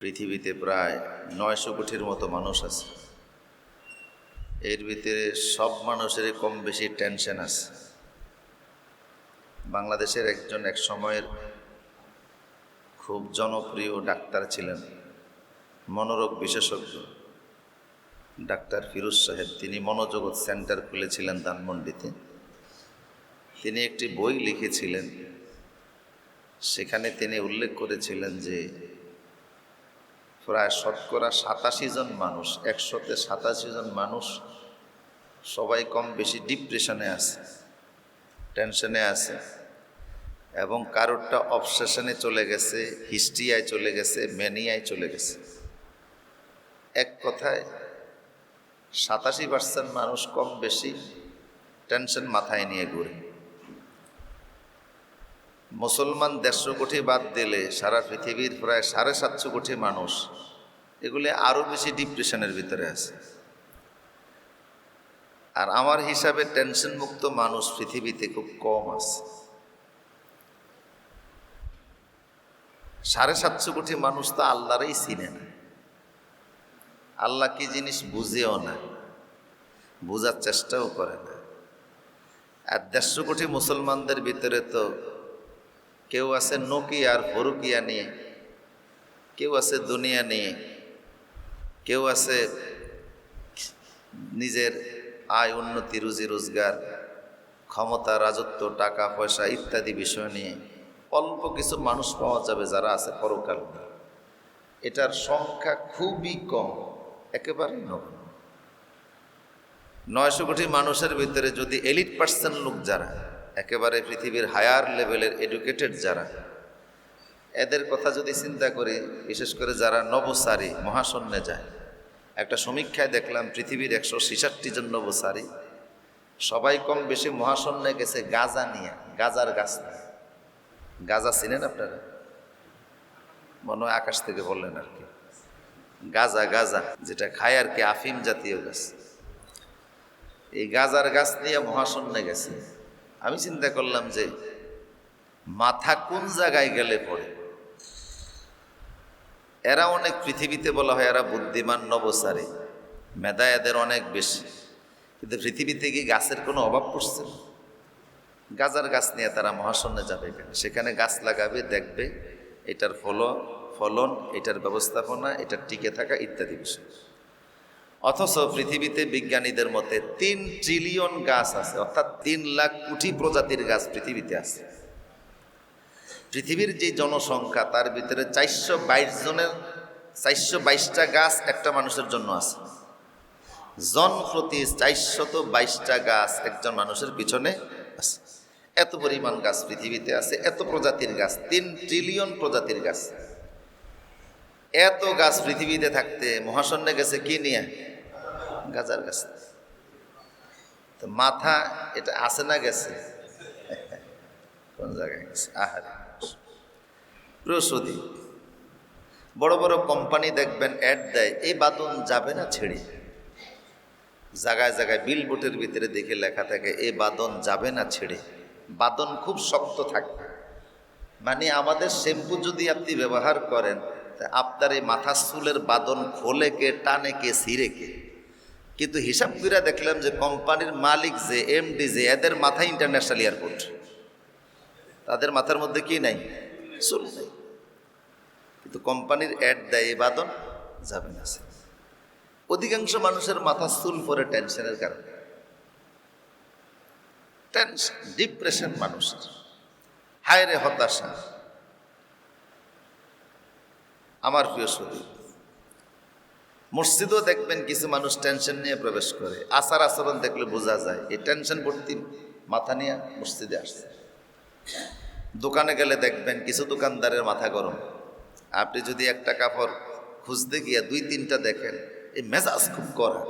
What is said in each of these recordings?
পৃথিবীতে প্রায় নয়শো কোটির মতো মানুষ আছে। এর ভিতরে সব মানুষেরই কম বেশি টেনশন আছে। বাংলাদেশের একজন এক সময়ের খুব জনপ্রিয় ডাক্তার ছিলেন, মনোরোগ বিশেষজ্ঞ। ডাক্তার ফিরোজ সাহেব, তিনি মনোজগৎ সেন্টার খুলেছিলেন ধানমন্ডিতে। তিনি একটি বই লিখেছিলেন, সেখানে তিনি উল্লেখ করেছিলেন যে প্রায় শতকরা সাতাশি জন মানুষ, একশোতে সাতাশি জন মানুষ সবাই কম বেশি ডিপ্রেশনে আছে টেনশনে আছে এবং কারোরটা অবসেশনে চলে গেছে হিস্ট্রিয়ায় চলে গেছে ম্যানিয়ায় চলে গেছে। এক কথায়, সাতাশি পার্সেন্ট মানুষ কম বেশি টেনশন মাথায় নিয়ে ঘুরে। মুসলমান দেড়শো কোটি বাদ দিলে সারা পৃথিবীর প্রায় সাড়ে সাতশো কোটি মানুষ এগুলি আরও বেশি ডিপ্রেশনের ভিতরে আছে। আর আমার হিসাবে টেনশন মুক্ত মানুষ পৃথিবীতে খুব কম আছে। সাড়ে সাতশো কোটি মানুষ তো আল্লাহরই চিনে না। আল্লাহ কি জিনিস বুঝেও না, বোঝার চেষ্টাও করে না। আর দেড়শো কোটি মুসলমানদের ভিতরে তো কেউ আছে নকিয়া আর ফরুকিয়া নিয়ে, কেউ আছে দুনিয়া নিয়ে, কেউ আছে নিজের আয়, উন্নতি, রুজি, রোজগার, ক্ষমতা, রাজত্ব, টাকা, পয়সা ইত্যাদি বিষয় নিয়ে অল্প কিছু মানুষ পাওয়া যাবে যারা আছে পরকাল এটার সংখ্যা খুবই কম একেবারে নগণ্য। নয়শো কোটি মানুষের ভিতরে যদি এলিট পার্সেন্ট লোক যারা একেবারে পৃথিবীর হায়ার লেভেলের এডুকেটেড যারা, এদের কথা যদি চিন্তা করি, বিশেষ করে যারা নবসারী, মহাশূন্যে যায়, একটা সমীক্ষায় দেখলাম পৃথিবীর একশো ছেষট্টি জন নবসারী, সবাই কম বেশি মহাশূন্যে গেছে গাজা নিয়ে, গাজার গাছ নিয়ে। গাজা চিনেন আপনারা? মনে হয় আকাশ থেকে বললেন আর কি। গাজা গাজা, যেটা খায় আর কি আফিম জাতীয় গাছ। এই গাজার গাছ নিয়ে মহাশূন্যে গেছে। আমি চিন্তা করলাম যে মাথা কোন জায়গায় গেলে পড়ে? এরা অনেক পৃথিবীতে বলা হয় এরা বুদ্ধিমান নবসারী মেধা এদের অনেক বেশি। কিন্তু পৃথিবীতে কি গাছের কোনো অভাব পড়ছে? না? গাজার গাছ নিয়ে তারা মহাশূন্যে যাবে সেখানে গাছ লাগাবে, দেখবে, এটার ফল ফলন এটার ব্যবস্থাপনা, এটার টিকে থাকা ইত্যাদি বিষয়। অথচ পৃথিবীতে বিজ্ঞানীদের মতে তিন ট্রিলিয়ন গাছ আছে, অর্থাৎ তিন লাখ কোটি প্রজাতির গাছ পৃথিবীতে আছে। পৃথিবীর যে জনসংখ্যা, তার ভিতরে চারশো বাইশ জনের, চারশো বাইশটা গাছ একটা মানুষের জন্য আছে। জন প্রতি চারশত বাইশটা গাছ একজন মানুষের পিছনে আছে। এত পরিমাণ গাছ পৃথিবীতে আছে, এত প্রজাতির গাছ, তিন ট্রিলিয়ন প্রজাতির গাছ। এত গাছ পৃথিবীতে থাকতে মহাশূন্যে গেছে কি নিয়ে? গাজার গাছ তো মাথা এটা আছে না গেছে? কোন জায়গায় গেছে? আহারে। প্রসূতি বড় বড় কোম্পানি দেখবেন অ্যাড দেয়, এই বাদন যাবে না ছেড়ে? জায়গায় জায়গায় বিলবোর্ডের ভিতরে দেখে লেখা থাকে এ বাদন যাবে না ছেড়ে? বাদন খুব শক্ত থাকবে মানে আমাদের শ্যাম্পু যদি আপনি ব্যবহার করেন আপনার এই মাথা চুলের বাদন খোলে কে, টানে কে, ছিঁড়ে কে? কিন্তু হিসাব করে দেখলাম যে কোম্পানির মালিক যে এমডি যে, এদের মাথায় ইন্টারন্যাশনাল এয়ারপোর্ট তাদের মাথার মধ্যে কি নাই? চুল নেই। কিন্তু কোম্পানির অ্যাড দেয় এ বাদন যাবে না অধিকাংশ মানুষের মাথা চুল পরে টেনশনের কারণে। টেনশন ডিপ্রেশন মানুষের। হায়রে হতাশা। আমার প্রিয় শরীর মসজিদও দেখবেন কিছু মানুষ টেনশন নিয়ে প্রবেশ করে। আচার আচরণ দেখলে বোঝা যায়। এই টেনশন ভর্তি মাথা নিয়ে মসজিদে আসছে। দোকানে গেলে দেখবেন কিছু দোকানদারের মাথা গরম। আপনি যদি একটা কাপড় খুঁজতে গিয়ে দুই, তিনটা দেখেন, এই মেজাজ খুব করা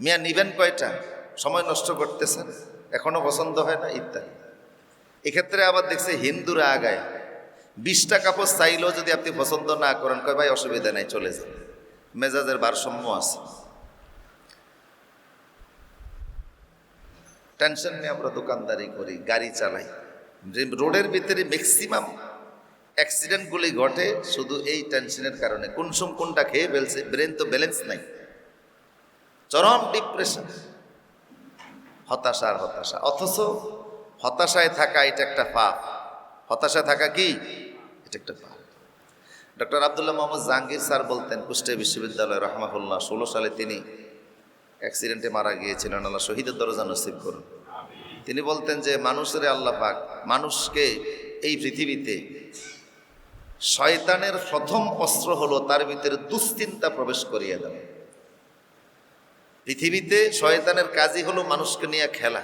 মিয়া নিবেন কয়টা? সময় নষ্ট করতেছেন? এখনও পছন্দ হয় না? ইত্যাদি। এক্ষেত্রে আবার দেখছে হিন্দুরা আগায়। বিশটা কাপড় চাইলেও যদি আপনি পছন্দ না করেন, কয় ভাই অসুবিধা নাই, চলে যান। মেজাজের ভারসাম্য আছে। টেনশন নিয়ে আমরা দোকানদারি করি, গাড়ি চালাই। রোডের ভিতরে ম্যাক্সিমাম অ্যাক্সিডেন্টগুলি ঘটে, শুধু এই টেনশনের কারণে। কোন সম কোনটা খেয়ে ফেলছে ব্রেন তো ব্যালেন্স নাই। চরম ডিপ্রেশন হতাশা আর হতাশা। অথচ হতাশায় থাকা এটা একটা পাপ। হতাশায় থাকা কি? এটা একটা ডক্টর আবদুল্লাহ মোহাম্মদ জাহাঙ্গীর স্যার বলতেন, কুষ্টিয়া বিশ্ববিদ্যালয় রহমাহুল্লাহ, ষোলো সালে তিনি অ্যাক্সিডেন্টে মারা গিয়েছিলেন, আল্লাহ শহীদের দরজা নসিব করুন। তিনি বলতেন যে, মানুষের আল্লাহ পাক মানুষকে এই পৃথিবীতে শয়তানের প্রথম অস্ত্র হলো তার ভিতরে দুশ্চিন্তা প্রবেশ করিয়ে দেওয়া। পৃথিবীতে শয়তানের কাজই হলো মানুষকে নিয়ে খেলা।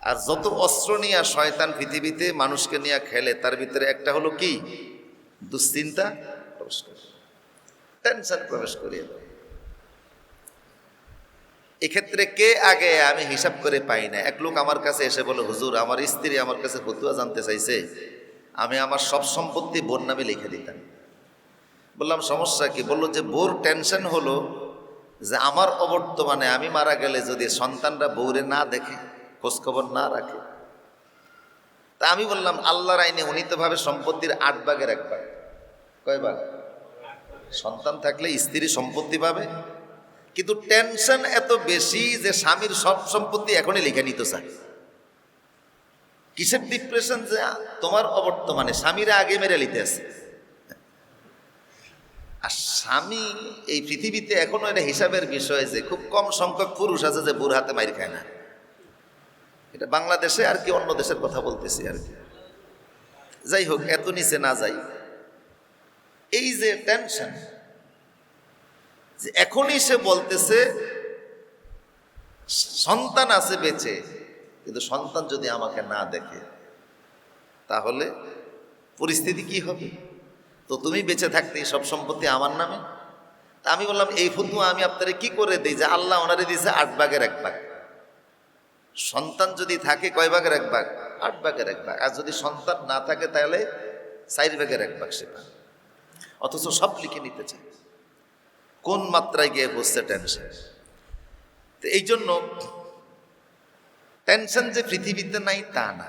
আর যত অস্ত্র নিয়ে শয়তান পৃথিবীতে মানুষকে নিয়ে খেলে, তার ভিতরে একটা হলো কি? দুশ্চিন্তা প্রবেশ করে। টেনশন প্রবেশ করিয়ে দেয়। এক্ষেত্রে কে আগে আমি হিসাব করে পাই না? এক লোক আমার কাছে এসে বলে, হুজুর, আমার স্ত্রী আমার কাছে ফতুয়া জানতে চাইছে। আমি আমার সব সম্পত্তি বোর নামে লিখে দিতাম। বললাম, সমস্যা কি? বলল যে, বোর টেনশন হলো যে, আমার অবর্তমানে আমি মারা গেলে যদি সন্তানরা বউরে না দেখে, খোঁজখবর না রাখে তা আমি বললাম, আল্লাহর আইনে উনিতভাবে সম্পত্তির আট ভাগের এক ভাগ। কয় ভাগ? সন্তান থাকলে স্ত্রী সম্পত্তি পাবে। কিন্তু টেনশন এত বেশি যে স্বামীর সব সম্পত্তি এখনই লিখে নিতে চায় কিসের ডিপ্রেশন যে? তোমার অবর্তমানে স্বামীরা আগে মেরে লিতে আছে আর স্বামী এই পৃথিবীতে এখনও এটা হিসাবের বিষয় যে খুব কম সংখ্যক পুরুষ আছে যে বুড় হাতে মাইর খায় না। এটা বাংলাদেশে আর কি অন্য দেশের কথা বলতেছি আর কি। যাই হোক, এত নিচে না যাই। এই যে টেনশন যে এখনই সে বলতেছে, সন্তান আছে বেঁচে, কিন্তু সন্তান যদি আমাকে না দেখে, তাহলে পরিস্থিতি কি হবে? তো তুমি বেঁচে থাকতে সব সম্পত্তি আমার নামে? তা আমি বললাম, এই ফুতু আমি আপনারে কি করে দিই? যে আল্লাহ ওনারে দিয়েছে আট ভাগের এক ভাগ। সন্তান যদি থাকে কয় ভাগের এক ভাগ? আট ভাগের এক ভাগ। আর যদি সন্তান না থাকে, তাহলে চার ভাগের এক ভাগ সে পায়। অথচ সব লিখে নিতে চায়। কোন মাত্রায় গিয়ে বসছে টেনশন তো এই জন্য টেনশন যে পৃথিবীতে নাই, তা না।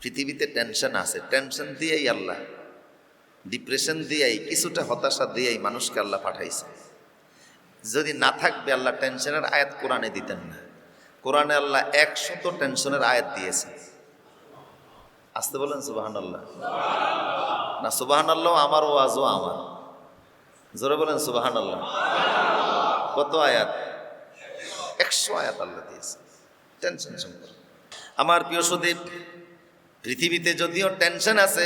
পৃথিবীতে টেনশন আছে। টেনশন দিয়েই আল্লাহ ডিপ্রেশন দিয়েই, কিছুটা হতাশা দিয়েই মানুষকে আল্লাহ পাঠাইছে। যদি না থাকবে, আল্লাহ টেনশনের আয়াত কোরআনে দিতেন না। কোরআনে আল্লাহ একশত টেনশনের আয়াত দিয়েছে। আসতে বলেন সুবাহান আল্লাহ না সুবাহান আল্লাহ আমার ওয়াজও আমার। জোরে বলেন সুবাহান আল্লাহ কত আয়াত? একশো আয়াত আল্লাহ দিয়েছে। টেনশন সম্পর্কে আমার প্রিয় সুদীপ, পৃথিবীতে যদিও টেনশন আছে,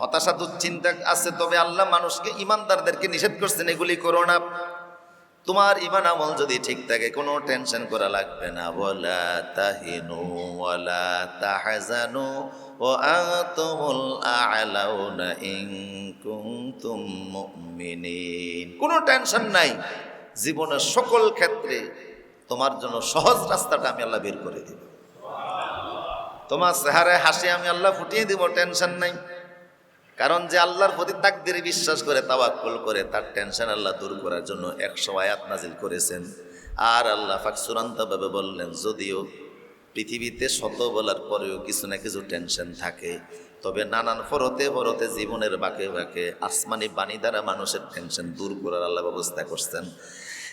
হতাশা, দুশ্চিন্তা আছে, তবে আল্লাহ মানুষকে, ইমানদারদেরকে নিষেধ করছেন, এগুলি করো না। তোমার ইমান আমল যদি ঠিক থাকে, কোনো টেনশন করা লাগবে না। বলা তাহিনু ওয়ালা তাহজানু ও আতুমুল আলাউনা ইন কুনতুম মুমিনিন। কোনো টেনশন নাই। জীবনের সকল ক্ষেত্রে তোমার জন্য সহজ রাস্তাটা আমি আল্লাহ বের করে দিব। তোমার চেহারে হাসি আমি আল্লাহ ফুটিয়ে দিব টেনশন নাই। কারণ যে আল্লাহর প্রতি তাকদিরে বিশ্বাস করে, তাওয়াক্কুল করে, তার টেনশন আল্লাহ দূর করার জন্য একশো আয়াত নাজিল করেছেন। আর আল্লাহ ফাক চূড়ান্তভাবে বললেন, যদিও পৃথিবীতে শত বলার পরেও কিছু না কিছু টেনশন থাকে, তবে নানান ফরতে ফরতে জীবনের বাঁকে বাঁকে আসমানি বাণী দ্বারা মানুষের টেনশন দূর করার আল্লাহ ব্যবস্থা করছেন।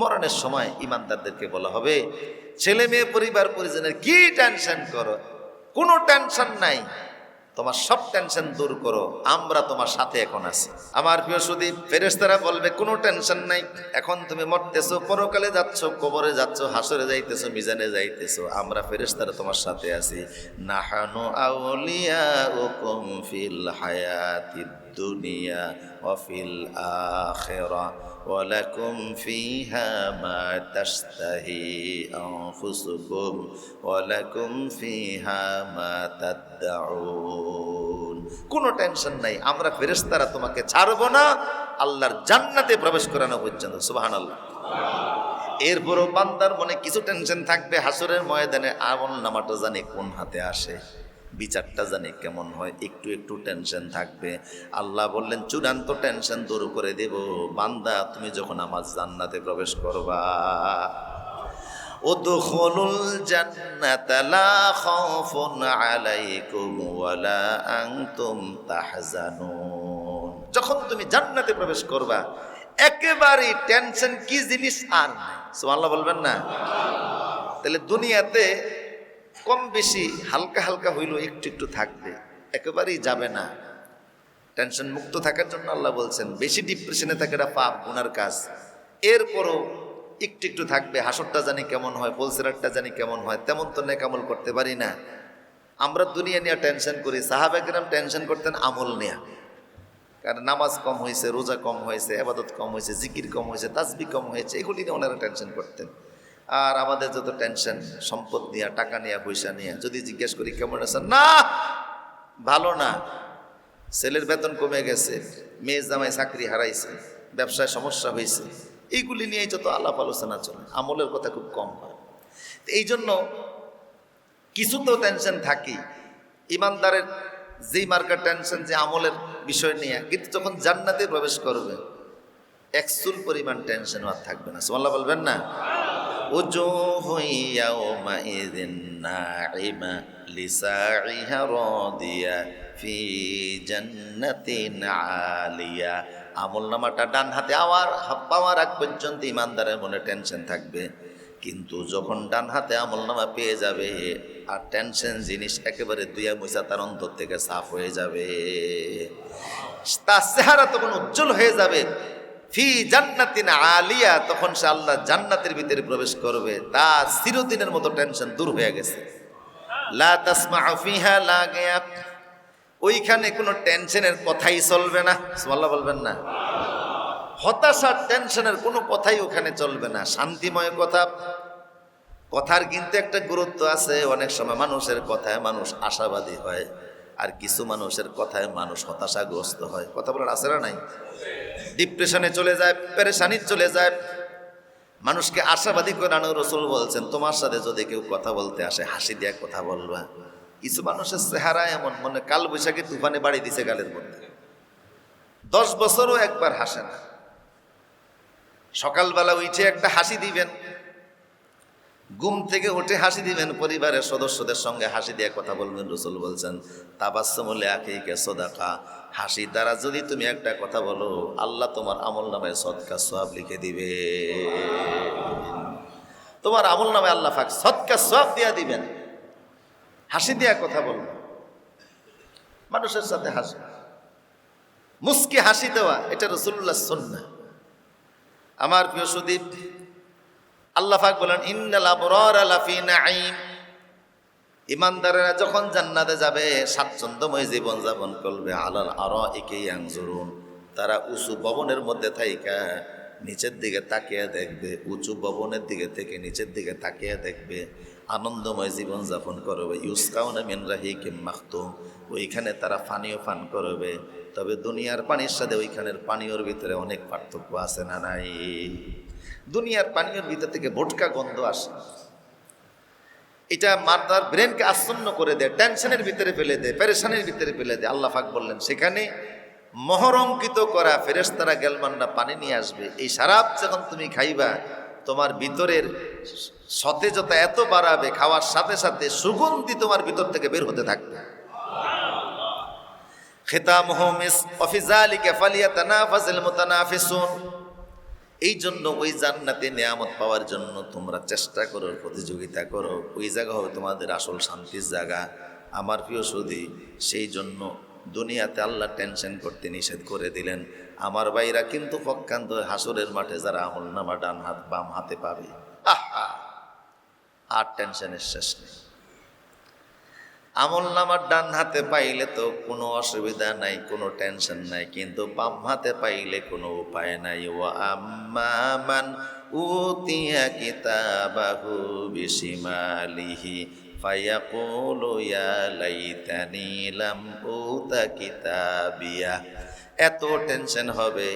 মরণের সময় ইমানদারদেরকে বলা হবে, ছেলে মেয়ে, পরিবার, পরিজনের কি টেনশন করো? কোনো টেনশন নাই। তোমার সব টেনশন দূর করো। আমরা তোমার সাথে এখন আছি। আমার প্রিয় সুদীপ ফেরেস্তারা বলবে, কোনো টেনশন নাই। এখন তুমি মরতেছো, পরকালে যাচ্ছ, কবরে যাচ্ছ, হাসরে যাইতেছো, মিজানে যাইতেছো। আমরা ফেরেস্তারা তোমার সাথে আছি। নাহানো আউলিয়া উকুম ফিল হায়াতিদ দুনিয়া وفي الآخرة ولكم فيها ما تشتهي أنفسكم ولكم فيها ما تدعون কোনো টেনশন নাই আমরা ফেরেশতারা তোমাকে ছাড়বো না আল্লাহর জান্নাতে প্রবেশ করানো পর্যন্ত সুবাহান আল্লাহ এরপরও বান্দার মনে কিছু টেনশন থাকবে হাসরের ময়দানে আমল নামাটা জানি কোন হাতে আসে বিচারটা জানি কেমন হয় একটু একটু টেনশন থাকবে আল্লাহ বললেন চূড়ান্ত টেনশন দূর করে দেব বান্দা তুমি যখন আমার জান্নাতে প্রবেশ করবা ادخلوا الجنة لا خوف عليكم ولا أنتم تحزنون যখন তুমি জান্নাতে প্রবেশ করবা একেবারেই টেনশন কি জিনিস আর নাই সুবহানাল্লাহ বলবেন না তাহলে দুনিয়াতে কম বেশি হালকা হালকা হইল, একটু একটু থাকবে। একেবারেই যাবে না। টেনশন মুক্ত থাকার জন্য আল্লাহ বলছেন, বেশি ডিপ্রেশনে থাকে এটা পাপ, গুনার কাজ। এরপরও একটু একটু থাকবে, হাসরটা জানি কেমন হয় পোলসেরারটা জানি কেমন হয়, তেমন তো নেকামল করতে পারি না। আমরা দুনিয়া নিয়ে টেনশন করি সাহাবেকরাম টেনশন করতেন, আমল নেয়া। কারণ নামাজ কম হয়েছে রোজা কম হয়েছে আবাদত কম হয়েছে জিকির কম হয়েছে তাসবি কম হয়েছে, এগুলি নিয়ে ওনারা টেনশন করতেন। আর আমাদের যত টেনশন সম্পদ নিয়ে, টাকা নিয়ে, পয়সা নিয়ে, যদি জিজ্ঞেস করি কেমন আছেন? না, ভালো না। ছেলের বেতন কমে গেছে মেয়ে জামাই চাকরি হারাইছে, ব্যবসায় সমস্যা হয়েছে এইগুলি নিয়েই যত আলাপ আলোচনা চলে, আমলের কথা খুব কম হয়। এই জন্য কিছু তো টেনশন থাকি ইমানদারের যেই মার্কার টেনশন যে আমলের বিষয় নিয়ে, কিন্তু যখন জান্নাতে প্রবেশ করবে একচুল পরিমাণ টেনশন আর থাকবে না। সোমাল্লাহ বলবেন না? وجوه يومئذ ناعمة لساعها راضية في جنة عالية আমল নামাটা ডান হাতে আওয়ার পাওয়ার আগ পর্যন্ত ইমানদারের মনে টেনশন থাকবে কিন্তু যখন ডান হাতে আমল নামা পেয়ে যাবে আর টেনশন জিনিস একেবারে দুইয়া মুসা তার অন্তর থেকে সাফ হয়ে যাবে তার চেহারা তখন উজ্জ্বল হয়ে যাবে ফি জান্নাতিন আলিয়া, তখন সে আল্লাহ জান্নাতের ভিতরে প্রবেশ করবে। তা চিরদিনের মতো টেনশন দূর হয়ে গেছে। লা তাসমা ফিহা লাগিয়া ওইখানে কোনো টেনশনের কথাই চলবে না। সুবহানাল্লাহ বলবেন না। হতাশার টেনশনের কোনো কথাই ওখানে চলবে না। শান্তিময় কথা। কথার কিন্তু একটা গুরুত্ব আছে। অনেক সময় মানুষের কথায় মানুষ আশাবাদী হয়। আর কিছু মানুষের কথায় মানুষ হতাশাগ্রস্ত হয়। কথা বলার আছে না নাই? ডিপ্রেশনে চলে যায় পেরেশানি চলে যায়। মানুষকে আশাবাদী করে আনো রসুল বলছেন, তোমার সাথে যদি কেউ কথা বলতে আসে, হাসি দিয়ে কথা বলবা। কিছু মানুষের চেহারা এমন, মনে কাল বৈশাখী তুফানে বাড়ি দিছে গালের মধ্যে। দশ বছরও একবার হাসে না। সকালবেলা উঠে একটা হাসি দিবেন। ঘুম থেকে উঠে হাসি দিবেন, পরিবারের সদস্যদের সঙ্গে হাসি দিয়ে কথা বলবেন। রসুল বলছেন তাবাসমলে আখিকে সদাকা। হাসি দ্বারা যদি তুমি একটা কথা বলো, আল্লাহ তোমার আমল নামে সৎকা সব লিখে দিবে। তোমার আমল নামে আল্লাহ ফাক সৎকা সব দিয়া দিবেন। হাসি দিয়া কথা বলব মানুষের সাথে হাসি। মুস্কি হাসি দেওয়া, এটা রসুল্লাহ সন্না আমার প্রিয় সুদীপ, আল্লাহ পাক বলেন, ইন্নাল আবরার লাফি ইমানদারেরা যখন জান্নাতে যাবে স্বাচ্ছন্দ্যময় জীবন যাপন করবে। আলাল আরা একে আংজরুন তারা উঁচু ভবনের মধ্যে থাইকা, নিচের দিকে তাকিয়ে দেখবে। উঁচু ভবনের দিকে থেকে নিচের দিকে তাকিয়ে দেখবে। আনন্দময় জীবন যাপন করবে। ইউসকাউনা মিনরাহি কিম্মাখতুম ওইখানে তারা পানীয় পান করবে। তবে দুনিয়ার পানির সাথে ওইখানের পানীয়র ভিতরে অনেক পার্থক্য আছে না নাই? দুনিয়ার পানীয়র ভিতর থেকে ভোটকা গন্ধ আসে। এটা মাতার ব্রেনকে আচ্ছন্ন করে দেয়, টেনশনের ভিতরে ফেলে দেয়, পেরেশানির ভিতরে ফেলে দেয়। আল্লাহ পাক বললেন, সেখানে মহরঙ্কিত করা ফেরেশতারা গেলমানরা পানি নিয়ে আসবে। এই সারাপ যখন তুমি খাইবা, তোমার ভিতরের সতেজতা এত বাড়াবে, খাওয়ার সাথে সাথে সুগন্ধি তোমার ভিতর থেকে বের হতে থাকবে। খেতামহ মিস অফিজালিকা ফালিয়াতানাফাসিল মুতানাফিসুন। এই জন্য ওই জান্নাতে নেয়ামত পাওয়ার জন্য তোমরা চেষ্টা করো, প্রতিযোগিতা করো। ওই জায়গা হবে তোমাদের আসল শান্তির জায়গা। আমার প্রিয় সুদী সেই জন্য দুনিয়াতে আল্লাহ টেনশন করতে নিষেধ করে দিলেন। আমার ভাইরা কিন্তু পক্ষান্ত হাসরের মাঠে যারা আমল নামা ডান হাত বাম হাতে পাবে। আর টেনশনের শেষ নেই। আমল নামার ডান হাতে পাইলে তো কোনো অসুবিধা নাই, কোনো টেনশন নাই, কিন্তু বাম হাতে পাইলে কোনো উপায় নাই। ও আম্মান উতিয়া কিতাবাহু বিশিমালিহি, ফায়াকুলু ইয়া লাইতানি লাম উতা কিতাবিয়া। এত টেনশন হবে,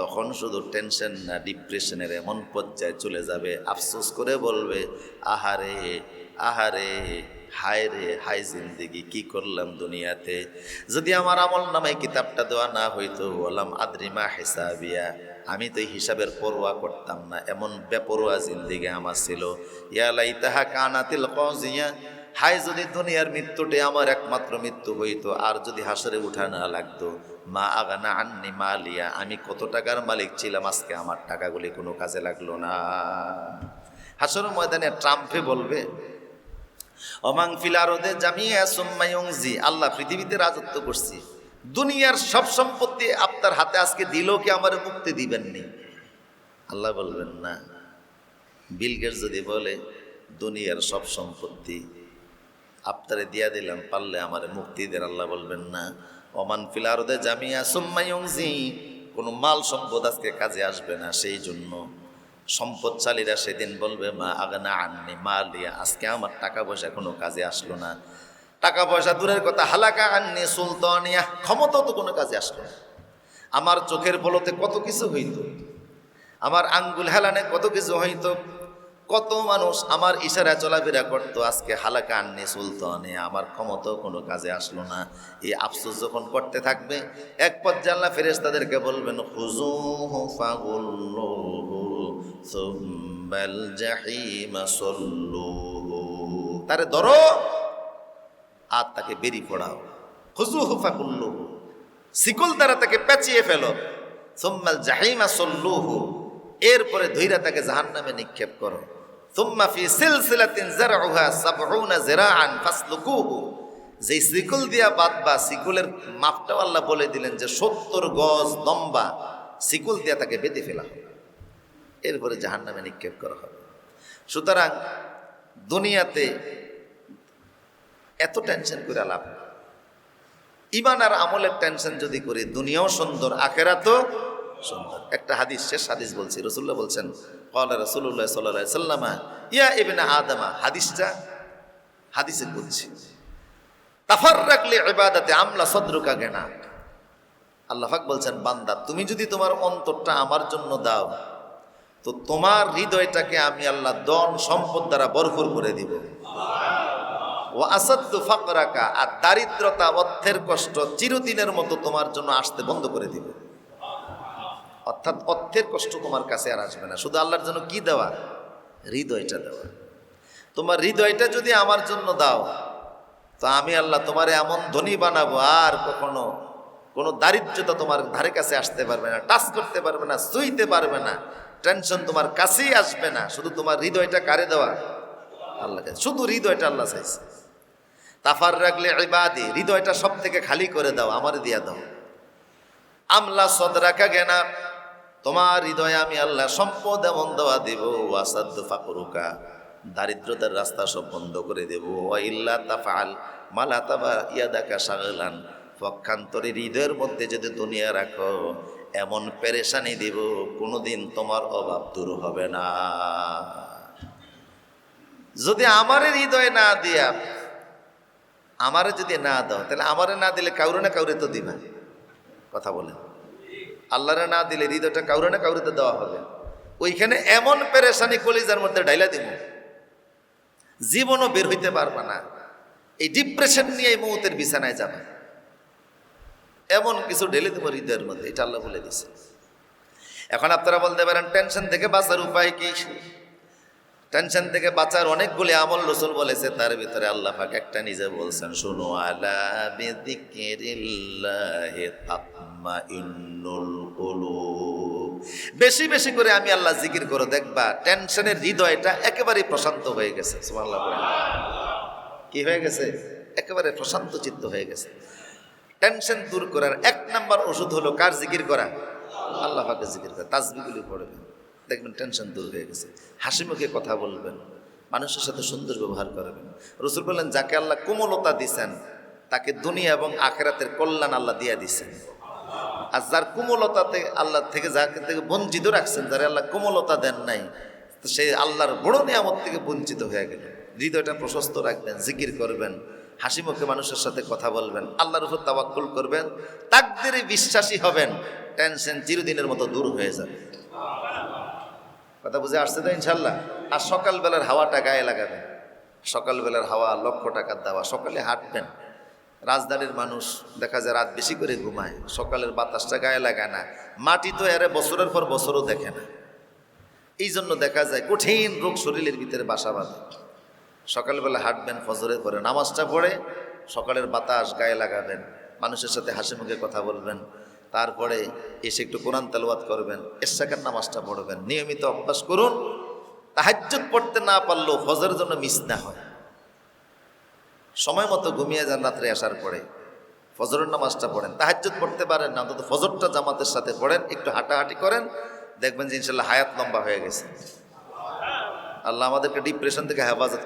তখন শুধু টেনশন না ডিপ্রেশনের এমন পর্যায়ে চলে যাবে। আফসোস করে বলবে, আহারে আহারে। হায় রে, হায় জিন্দিগি, কি করলাম দুনিয়াতে? যদি আমার আমল নামে কিতাবটা দেওয়া না হইতো বললাম আদ্রিমা হিসাবিয়া। আমি তো হিসাবের পরোয়া করতাম না, এমন বেপরোয়া জিন্দিগি আমার ছিল। ইয়ালাই তাহা কানাতিল কজিয়া। হায়, যদি দুনিয়ার মৃত্যুটি আমার একমাত্র মৃত্যু হইতো, আর যদি হাসরে উঠা না লাগতো। মা আগানা আননি মা লিয়া আমি কত টাকার মালিক ছিলাম, আজকে আমার টাকাগুলি কোনো কাজে লাগল না। হাসর ময়দানে ট্রাম্পে বলবে অমাং ফিলারদে জামিয়া সুম্মায়ংজি আল্লাহ পৃথিবীতে রাজত্ব করছি। দুনিয়ার সব সম্পত্তি আপনার হাতে আজকে দিলেও কি আমার মুক্তি দিবেননি? আল্লাহ বলবেন, না। বিলগেট যদি বলে, দুনিয়ার সব সম্পত্তি আপনারে দিয়া দিলাম, পারলে আমার মুক্তি দেন। আল্লাহ বলবেন, না। অমান ফিলারদে জামিয়া সুম্মায়ংজি কোনো মাল সম্পদ আজকে কাজে আসবে না, সেই জন্য সম্পদশালীরা সেদিন বলবে, মা আগানা আননি মা লিয়া আজকে আমার টাকা পয়সা কোনো কাজে আসলো না। টাকা পয়সা দূরের কথা, হালাকা আননি সুলতানিয়া, ক্ষমতাও তো কোনো কাজে আসলো না। আমার চোখের বলতে কত কিছু হইতো, আমার আঙ্গুল হেলানে কত কিছু হইতো, কত মানুষ আমার ইশারা চলাফেরা করতো, আজকে হালাকা আননি সুলতানে আমার ক্ষমতাও কোনো কাজে আসলো না। এই আফসোস যখন করতে থাকবে, এক পর্যায়ে আল্লাহ ফেরেস তাদেরকে বলবেন হুজু সল্লুহু তারে ধরো, আর তাকে বেরি পড়াও। হুজু হুফা কুল্লুহু শিকল দ্বারা তাকে পেঁচিয়ে ফেলো। সুম্মাল জাহিমা সল্লুহু এরপরে ধৈরা তাকে জাহান্নামে নিক্ষেপ করো। সুম্মা ফি সিলসিলাতিন যারউহা সাবউনা জিরাআন ফাসলুকুহু। যেই শিকল দিয়া বাঁধবা, শিকলের মাপটাও আল্লাহ বলে দিলেন যে সত্তর গজ লম্বা শিকল দিয়া তাকে বেঁধে ফেলা হবে। এরপরে জাহান্নামে নিক্ষেপ করা হবে। সুতরাং দুনিয়াতে এত টেনশন করে লাভ। ইমান আর আমলের টেনশন যদি করি, দুনিয়াও সুন্দর আখেরা তো সুন্দর। একটা হাদিস, শেষ হাদিস বলছি। রসুল্লাহ বলছেন কলা রসুল্লাহ সাল্লাহ সাল্লামা, ইয়া এবেনা আদামা, হাদিসটা হাদিসে বলছি তাফার রাখলে এবাদাতে আমলা সদ্রুকা গেনা। আল্লাহাক বলছেন, বান্দা, তুমি যদি তোমার অন্তরটা আমার জন্য দাও তো তোমার হৃদয়টাকে আমি আল্লাহ দন সম্পদ দ্বারা ভরপুর করে দিব। ও আসাদ্দু ফাকরাকা, আর দারিদ্রতা, অর্থের কষ্ট চিরদিনের মতো তোমার জন্য আসতে বন্ধ করে দিবে। অর্থাৎ অর্থের কষ্ট তোমার কাছে আর আসবে না। শুধু আল্লাহর জন্য কি দেওয়া? হৃদয়টা দেওয়া। তোমার হৃদয়টা যদি আমার জন্য দাও, তো আমি আল্লাহ তোমারে এমন ধনী বানাবো, আর কখনো কোনো দারিদ্রতা তোমার ধারে কাছে আসতে পারবে না, টাচ করতে পারবে না সুইতে পারবে না। টেনশন তোমার কাছেই আসবে না, শুধু তোমার হৃদয়টা কারে দেওয়া? আল্লাহকে শুধু হৃদয়টা আল্লাহ চাইছে। তাফার রাখলে ইবাদি, হৃদয়টা সব থেকে খালি করে দাও, আমার দিয়া দাও। আমলা সদ সদরাকা গেনা, তোমার হৃদয়ে আমি আল্লাহ সম্পদ এমন দেওয়া দেব ওয়াসাদ্দ ফাকরুকা, দারিদ্রতার রাস্তা সব বন্ধ করে দেব। ওয়াইল্লা তাফাল মালা তাবা ইয়াদাকা সাগলান পক্ষান্তরে হৃদয়ের মধ্যে যদি দুনিয়া রাখো এমন পেরেশানি দেব, কোনোদিন তোমার অভাব দূর হবে না। যদি আমারে হৃদয় না দিয়া, আমারে যদি না দাও, তাহলে আমারে না দিলে কাউরে না কাউরে তো দিবা। কথা বলে আল্লাহরে না দিলে হৃদয়টা কাউরে না কাউরে তো দেওয়া হবে। ওইখানে এমন পেরেশানি কলিজার মধ্যে ডাইলা দিব, জীবনও বের হইতে পারবা না। এই ডিপ্রেশন নিয়ে এই মুহূর্তের বিছানায় যাবে। এমন কিছু ঢেলে দেবো হৃদয়ের মধ্যে, এটা আল্লাহ বলে দিছে এখন আপনারা বলতে পারেন টেনশন থেকে বাঁচার উপায় কি? টেনশন থেকে বাঁচার অনেকগুলি আমল রসুল বলেছে, তার ভিতরে আল্লাহ পাক একটা নিজে বলছেন, শুনো, আলা বেশি বেশি করে আমি আল্লাহ জিকির করে দেখবা টেনশনের হৃদয়টা একেবারেই প্রশান্ত হয়ে গেছে। কি হয়ে গেছে? একেবারে প্রশান্ত চিত্ত হয়ে গেছে। টেনশন দূর করার এক নাম্বার ওষুধ হলো কার জিকির করা? আল্লাহ পাকে জিকির করা। তাজবিগুলি পড়বেন। দেখবেন টেনশন দূর হয়ে গেছে। হাসি মুখে কথা বলবেন। মানুষের সাথে সুন্দর ব্যবহার করবেন। রসুল বললেন, যাকে আল্লাহ কোমলতা দিছেন, তাকে দুনিয়া এবং আখেরাতের কল্যাণ আল্লাহ দিয়া দিছেন। আর যার কোমলতাতে আল্লাহ থেকে যাকে থেকে বঞ্চিত রাখছেন, যারা আল্লাহ কোমলতা দেন নাই সেই আল্লাহর বড় নিয়ামত থেকে বঞ্চিত হয়ে গেল। হৃদয়টা প্রশস্ত রাখবেন, জিকির করবেন। হাসি মুখে মানুষের সাথে কথা বলবেন, আল্লাহর উপর তাওয়াক্কুল করবেন, তাকদিরে বিশ্বাসী হবেন, টেনশন চিরদিনের মতো দূর হয়ে যাবে। কথা বুঝে আসছে তো ইনশাল্লাহ আর সকালবেলার হাওয়াটা গায়ে লাগাবেন। সকালবেলার হাওয়া লক্ষ টাকার দেওয়া, সকালে হাঁটবেন। রাজধানীর মানুষ দেখা যায় রাত বেশি করে ঘুমায়, সকালের বাতাসটা গায়ে লাগায় না। মাটি তো এরে বছরের পর বছরও দেখে না। এই জন্য দেখা যায় কঠিন রোগ শরীরের ভিতরে বাসা বাঁধে। সকালবেলা হাঁটবেন ফজরের পরে নামাজটা পড়ে সকালের বাতাস গায়ে লাগাবেন, মানুষের সাথে হাসি মুখে কথা বলবেন, তারপরে এসে একটু কোরআন তেলাওয়াত করবেন এসাকার নামাজটা পড়বেন, নিয়মিত অভ্যাস করুন, তাহাজ্জুদ পড়তে না পারলেও ফজরের জন্য মিস না হয়। সময় মতো ঘুমিয়ে যান রাত্রে আসার পরে, ফজরের নামাজটা পড়েন, তাহাজ্জুদ পড়তে পারেন না, অন্তত ফজরটা জামাতের সাথে পড়েন, একটু হাঁটাহাঁটি করেন, দেখবেন যে ইনশাল্লাহ হায়াত লম্বা হয়ে গেছে। আল্লাহ আমাদেরকে ডিপ্রেশন থেকে হেফাজত